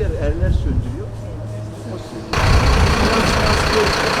gençler, erler söndürüyor. O söndürüyor. Finans, finans böyle.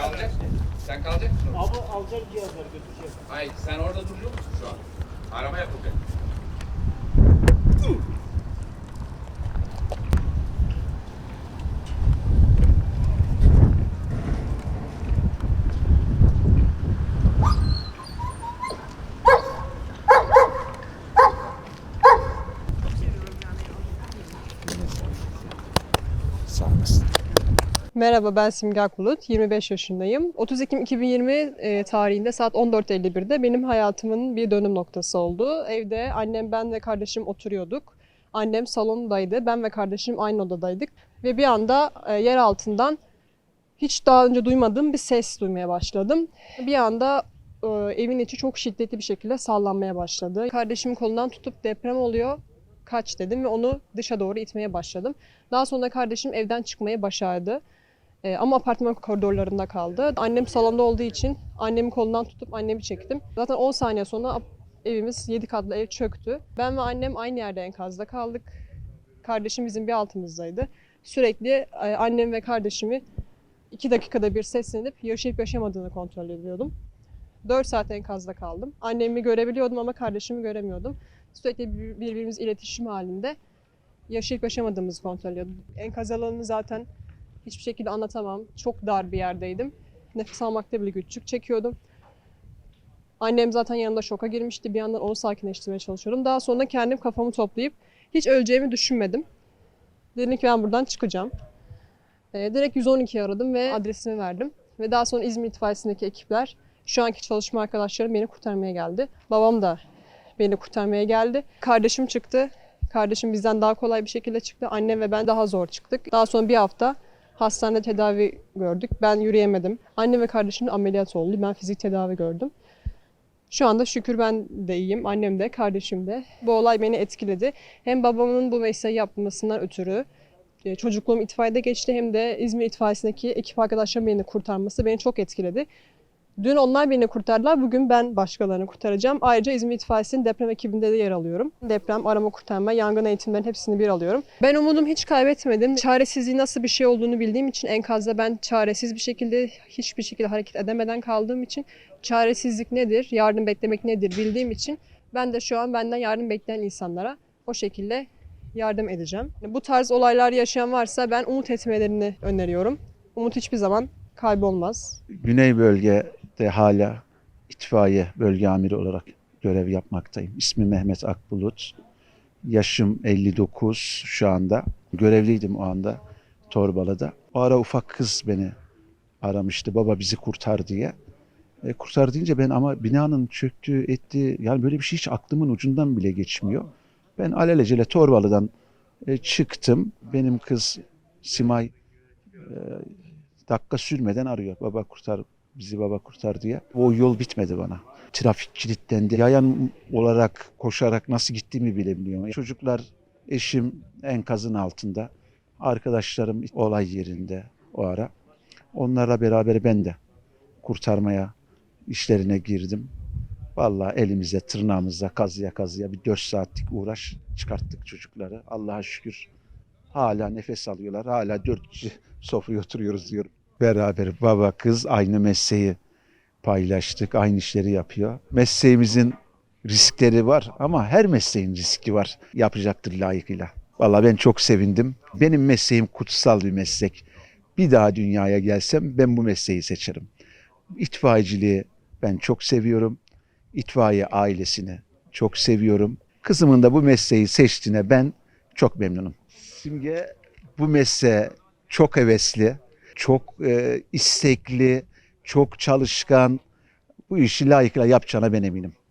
kalacak. Sen kalacak mısın? Abi alacak cihazları götüreceğiz. Hayır, sen orada duruyor musun şu an? Arama yapılacak. Merhaba ben Simge Akbulut, 25 yaşındayım. 30 Ekim 2020 e, tarihinde saat 14.51'de benim hayatımın bir dönüm noktası oldu. Evde annem, ben ve kardeşim oturuyorduk. Annem salondaydı, ben ve kardeşim aynı odadaydık. Ve bir anda e, yer altından hiç daha önce duymadığım bir ses duymaya başladım. Bir anda e, evin içi çok şiddetli bir şekilde sallanmaya başladı. Kardeşimin kolundan tutup deprem oluyor, kaç dedim ve onu dışa doğru itmeye başladım. Daha sonra kardeşim evden çıkmayı başardı. Ee, ama apartman koridorlarında kaldı. Annem salonda olduğu için annemi kolundan tutup annemi çektim. Zaten 10 saniye sonra evimiz 7 katlı ev çöktü. Ben ve annem aynı yerde enkazda kaldık. Kardeşim bizim bir altımızdaydı. Sürekli e, annem ve kardeşimi 2 dakikada bir seslenip yaşayıp yaşamadığını kontrol ediyordum. 4 saat enkazda kaldım. Annemi görebiliyordum ama kardeşimi göremiyordum. Sürekli bir- birbirimiz iletişim halinde yaşayıp yaşamadığımızı kontrol ediyorduk. Enkaz alanını zaten hiçbir şekilde anlatamam. Çok dar bir yerdeydim. Nefes almakta bile güçlük çekiyordum. Annem zaten yanımda şoka girmişti. Bir yandan onu sakinleştirmeye çalışıyordum. Daha sonra kendim kafamı toplayıp hiç öleceğimi düşünmedim. Dedim ki ben buradan çıkacağım. Ee, direkt 112'yi aradım ve adresimi verdim. Ve daha sonra İzmir itfaiyesindeki ekipler, şu anki çalışma arkadaşlarım beni kurtarmaya geldi. Babam da beni kurtarmaya geldi. Kardeşim çıktı. Kardeşim bizden daha kolay bir şekilde çıktı. Annem ve ben daha zor çıktık. Daha sonra bir hafta hastanede tedavi gördük. Ben yürüyemedim. Annem ve kardeşim de ameliyat oldu. Ben fizik tedavi gördüm. Şu anda şükür ben de iyiyim. Annem de, kardeşim de. Bu olay beni etkiledi. Hem babamın bu mesleği yapmasından ötürü e, çocukluğum itfaiyede geçti hem de İzmir itfaiyesindeki ekip arkadaşlarım beni kurtarması beni çok etkiledi. Dün onlar beni kurtardılar. Bugün ben başkalarını kurtaracağım. Ayrıca İzmir İtfaiyesi'nin deprem ekibinde de yer alıyorum. Deprem, arama kurtarma, yangın eğitimlerin hepsini bir alıyorum. Ben umudumu hiç kaybetmedim. Çaresizliğin nasıl bir şey olduğunu bildiğim için enkazda ben çaresiz bir şekilde, hiçbir şekilde hareket edemeden kaldığım için çaresizlik nedir, yardım beklemek nedir bildiğim için ben de şu an benden yardım bekleyen insanlara o şekilde yardım edeceğim. Bu tarz olaylar yaşayan varsa ben umut etmelerini öneriyorum. Umut hiçbir zaman kaybolmaz. Güney bölgede hala itfaiye bölge amiri olarak görev yapmaktayım. İsmim Mehmet Akbulut. Yaşım 59 şu anda. Görevliydim o anda Torbalı'da. O ara ufak kız beni aramıştı. Baba bizi kurtar diye. E, kurtar deyince ben ama binanın çöktüğü ettiği yani böyle bir şey hiç aklımın ucundan bile geçmiyor. Ben alelacele Torbalı'dan e, çıktım. Benim kız Simay e, dakika sürmeden arıyor. Baba kurtar bizi baba kurtar diye. O yol bitmedi bana. Trafik kilitlendi. Yayan olarak koşarak nasıl gittiğimi bile bilmiyorum. Çocuklar, eşim enkazın altında. Arkadaşlarım olay yerinde o ara. Onlarla beraber ben de kurtarmaya işlerine girdim. Vallahi elimize, tırnağımıza, kazıya kazıya bir 4 saatlik uğraş çıkarttık çocukları. Allah'a şükür hala nefes alıyorlar. Hala dört kişi sofraya oturuyoruz diyorum. Beraber baba kız aynı mesleği paylaştık. Aynı işleri yapıyor. Mesleğimizin riskleri var ama her mesleğin riski var. Yapacaktır layıkıyla. Vallahi ben çok sevindim. Benim mesleğim kutsal bir meslek. Bir daha dünyaya gelsem ben bu mesleği seçerim. İtfaiyeciliği ben çok seviyorum. İtfaiye ailesini çok seviyorum. Kızımın da bu mesleği seçtiğine ben çok memnunum. Simge bu mesleğe çok hevesli, çok e, istekli, çok çalışkan. Bu işi layıkıyla yapacağına ben eminim.